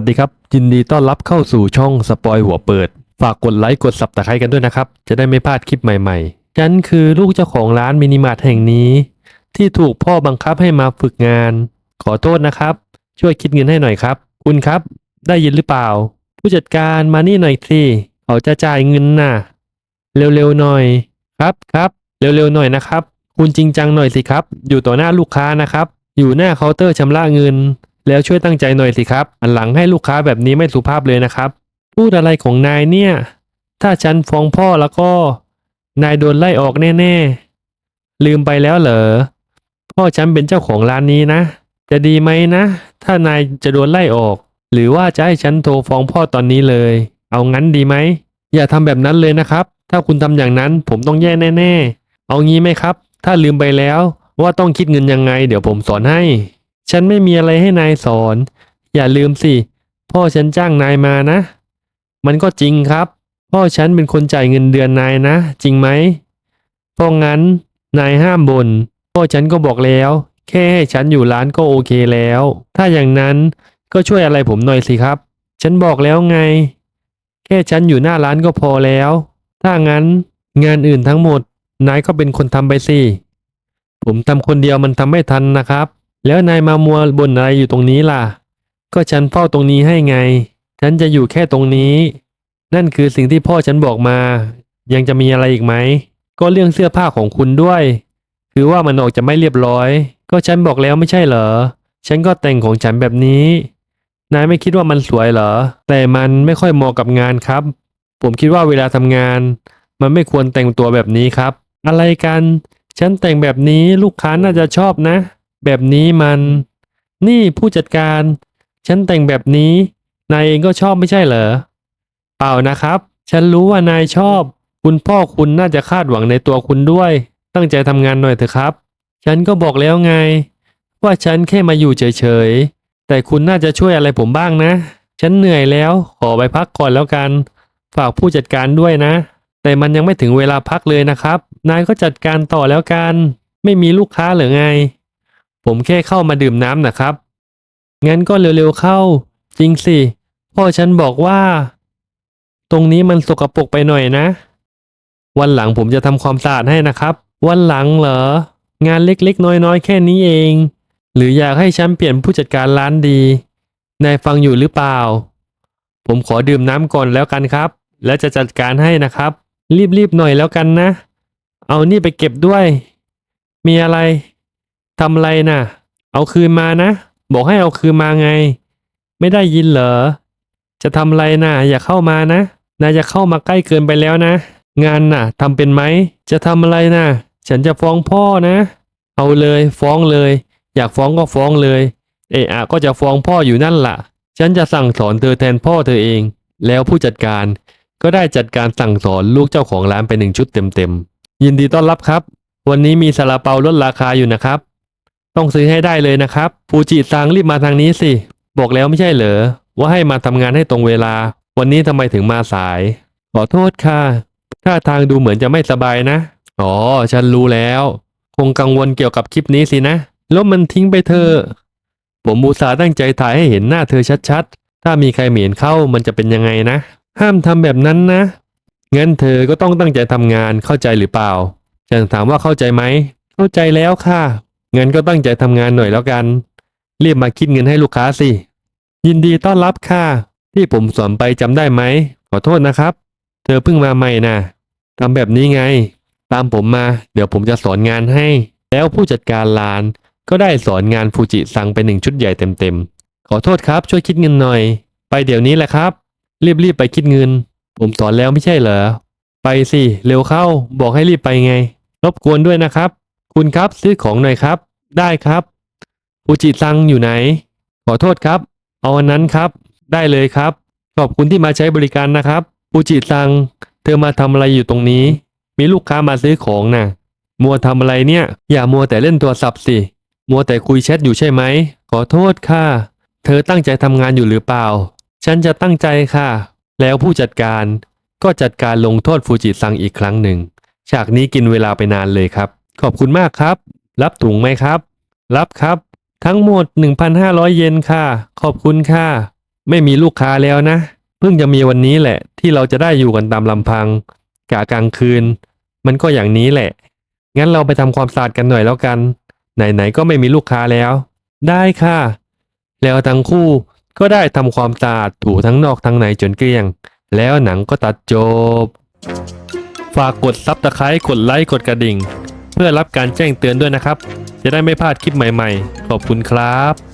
สวัสดีครับ ยินดีต้อนรับเข้าสู่ช่องสปอยหัวเปิด ฝากกดไลค์กดสับตะไคร้กันด้วยนะครับ จะได้ไม่พลาดคลิปใหม่ๆ ฉันคือลูกเจ้าของร้านมินิมาร์ทแห่งนี้ ที่ถูกพ่อบังคับให้มาฝึกงาน ขอโทษนะครับ ช่วยคิดเงินให้หน่อยครับ คุณครับ ได้ยินหรือเปล่า ผู้จัดการมานี่หน่อยสิเขาจะจ่ายเงินน่ะ เร็วๆหน่อย ครับครับเร็วๆหน่อยนะครับ คุณจริงจังหน่อยสิครับ อยู่ต่อหน้าลูกค้านะครับ อยู่หน้าเคาน์เตอร์ชำระเงิน แล้วช่วยตั้งใจหน่อยสิครับอันหลังให้ลูกค้าแบบนี้ไม่สุภาพเลยนะครับ พูดอะไรของนายเนี่ย ถ้าฉันฟ้องพ่อแล้วก็ นายโดนไล่ออกแน่ๆ ลืมไปแล้วเหรอ พ่อฉันเป็นเจ้าของร้านนี้นะ จะดีไหมนะ ถ้านายจะโดนไล่ออก หรือว่าจะให้ฉันโทรฟ้องพ่อตอนนี้เลย เอางั้นดีไหม อย่าทำแบบนั้นเลยนะครับ ถ้าคุณทำอย่างนั้นผมต้องแย่แน่ ๆ เอางี้ไหมครับ ถ้าลืมไปแล้วว่าต้องคิดเงินยังไง เดี๋ยวผมสอนให้ ฉันไม่มีอะไรให้นายสอน อย่าลืมสิ พ่อฉันจ้างนายมานะ มันก็จริงครับ พ่อฉันเป็นคนจ่ายเงินเดือนนายนะ จริงไหมเพราะงั้น นายห้ามบน่นพ่อฉันก็บอกแล้ว แค่ให้ฉันอยู่ร้านก็โอเคแล้ว ถ้าอย่างนั้นก็ช่วยอะไรผมหน่อยสิครับ ฉันบอกแล้วไง แค่ฉันอยู่หน้าร้านก็พอแล้ว ถ้างั้นงานอื่นทั้งหมด นายก็เป็นคนทำไปสิ ผมทำคนเดียวมันทำไม่ทันนะครับ แล้วนายมามัวบ่นอะไรอยู่ตรงนี้ล่ะ ก็ฉันเฝ้าตรงนี้ให้ไง ฉันจะอยู่แค่ตรงนี้ นั่นคือสิ่งที่พ่อฉันบอกมา ยังจะมีอะไรอีกไหม ก็เรื่องเสื้อผ้าของคุณด้วย คือว่ามันออกจะไม่เรียบร้อย ก็ฉันบอกแล้วไม่ใช่เหรอ ฉันก็แต่งของฉันแบบนี้ นายไม่คิดว่ามันสวยเหรอ แต่มันไม่ค่อยเหมาะกับงานครับ ผมคิดว่าเวลาทำงาน มันไม่ควรแต่งตัวแบบนี้ครับ อะไรกัน ฉันแต่งแบบนี้ลูกค้าน่าจะชอบนะ แบบนี้มัน นี่ผู้จัดการ ฉันแต่งแบบนี้ นายเองก็ชอบไม่ใช่เหรอ เปล่านะครับ ฉันรู้ว่านายชอบ คุณพ่อคุณน่าจะคาดหวังในตัวคุณด้วย ตั้งใจทำงานหน่อยเถอะครับ ฉันก็บอกแล้วไง ว่าฉันแค่มาอยู่เฉยๆ แต่คุณน่าจะช่วยอะไรผมบ้างนะ ฉันเหนื่อยแล้ว ขอไปพักก่อนแล้วกัน ฝากผู้จัดการด้วยนะ แต่มันยังไม่ถึงเวลาพักเลยนะครับ นายก็จัดการต่อแล้วกัน ไม่มีลูกค้าหรือไง ผมแค่เข้ามาดื่มน้ำนะครับ งั้นก็เร็วๆเข้า จริงสิ พ่อฉันบอกว่า ตรงนี้มันสกปรกไปหน่อยนะ วันหลังผมจะทำความสะอาดให้นะครับ วันหลังเหรอ งานเล็กๆ น้อยๆ แค่นี้เอง หรืออยากให้ฉันเปลี่ยนผู้จัดการร้านดี นายฟังอยู่หรือเปล่า ผมขอดื่มน้ำก่อนแล้วกันครับ แล้วจะจัดการให้นะครับ รีบๆ หน่อยแล้วกันนะ เอานี่ไปเก็บด้วย มีอะไร ทำอะไรน่ะ เอาคืนมานะ บอกให้เอาคืนมาไง ไม่ได้ยินเหรอ จะทำอะไรน่ะ อย่าเข้ามานะ นายจะเข้ามาใกล้เกินไปแล้วนะ งานน่ะทำเป็นไหม จะทำอะไรน่ะ ฉันจะฟ้องพ่อนะ เอาเลยฟ้องเลย อยากฟ้องก็ฟ้องเลย เอะอะก็จะฟ้องพ่ออยู่นั่นล่ะ ฉันจะสั่งสอนเธอแทนพ่อเธอเอง แล้วผู้จัดการก็ได้จัดการสั่งสอนลูกเจ้าของร้านไปหนึ่งชุดเต็มๆ ยินดีต้อนรับครับ วันนี้มีซาลาเปาลดราคาอยู่นะครับ ต้องซื้อให้ได้เลยนะครับฟูจิซังรีบมาทางนี้สิ บอกแล้วไม่ใช่เหรอ ว่าให้มาทำงานให้ตรงเวลา วันนี้ทำไมถึงมาสาย ขอโทษค่ะท่าทางดูเหมือนจะไม่สบายนะ อ๋อ ฉันรู้แล้ว คงกังวลเกี่ยวกับคลิปนี้สินะลบมันทิ้งไปเถอะผมมูสาตั้งใจถ่ายให้เห็นหน้าเธอชัดๆ ถ้ามีใครเหม็นเข้ามันจะเป็นยังไงนะ ห้ามทำแบบนั้นนะ งั้นเธอก็ต้องตั้งใจทำงานเข้าใจหรือเปล่า ฉันถามว่าเข้าใจไหม เข้าใจแล้วค่ะ เงั้นก็ตั้งใจทำงานหน่อยแล้วกัน รีบมาคิดเงินให้ลูกค้าสิ ยินดีต้อนรับค่ะ ที่ผมสอนไปจำได้ไหม ขอโทษนะครับ เธอเพิ่งมาใหม่นะทำแบบนี้ไง ตามผมมา เดี๋ยวผมจะสอนงานให้ แล้วผู้จัดการร้านก็ได้สอนงานฟูจิซังไปหนึ่งชุดใหญ่เต็มๆ ขอโทษครับ ช่วยคิดเงินหน่อย ไปเดี๋ยวนี้แหละครับ รีบๆไปคิดเงิน ผมสอนแล้วไม่ใช่เหรอ ไปสิ เร็วเข้า บอกให้รีบไปไง รบกวนด้วยนะครับ คุณครับซื้อของหน่อยครับ ได้ครับฟูจิซังอยู่ไหน ขอโทษครับ เอาอันนั้นครับ ได้เลยครับ ขอบคุณที่มาใช้บริการนะครับฟูจิซัง เธอมาทำอะไรอยู่ตรงนี้ มีลูกค้ามาซื้อของน่ะ มัวทำอะไรเนี่ย อย่ามัวแต่เล่นโทรศัพท์สิ มัวแต่คุยแชทอยู่ใช่ไหม ขอโทษค่ะ เธอตั้งใจทำงานอยู่หรือเปล่า ฉันจะตั้งใจค่ะ แล้วผู้จัดการก็จัดการลงโทษฟูจิซังอีกครั้งหนึ่ง ฉากนี้กินเวลาไปนานเลยครับ ขอบคุณมากครับ รับถุงไหมครับ รับครับ ทั้งหมด 1,500 เยนค่ะ ขอบคุณค่ะ ไม่มีลูกค้าแล้วนะ เพิ่งจะมีวันนี้แหละ ที่เราจะได้อยู่กันตามลำพัง กะกลางคืน มันก็อย่างนี้แหละ งั้นเราไปทำความสะอาดกันหน่อยแล้วกัน ไหนๆก็ไม่มีลูกค้าแล้ว ได้ค่ะ แล้วทั้งคู่ก็ได้ทำความสะอาดถูทั้งนอกทั้งในจนเกลี้ยง แล้วหนังก็ตัดจบ ฝากกดซับตะไคร้กดไลค์กดกระดิ่ง พื่อรับการแจ้งเตือนด้วยนะครับ จะได้ไม่พลาดคลิปใหม่ๆ ขอบคุณครับ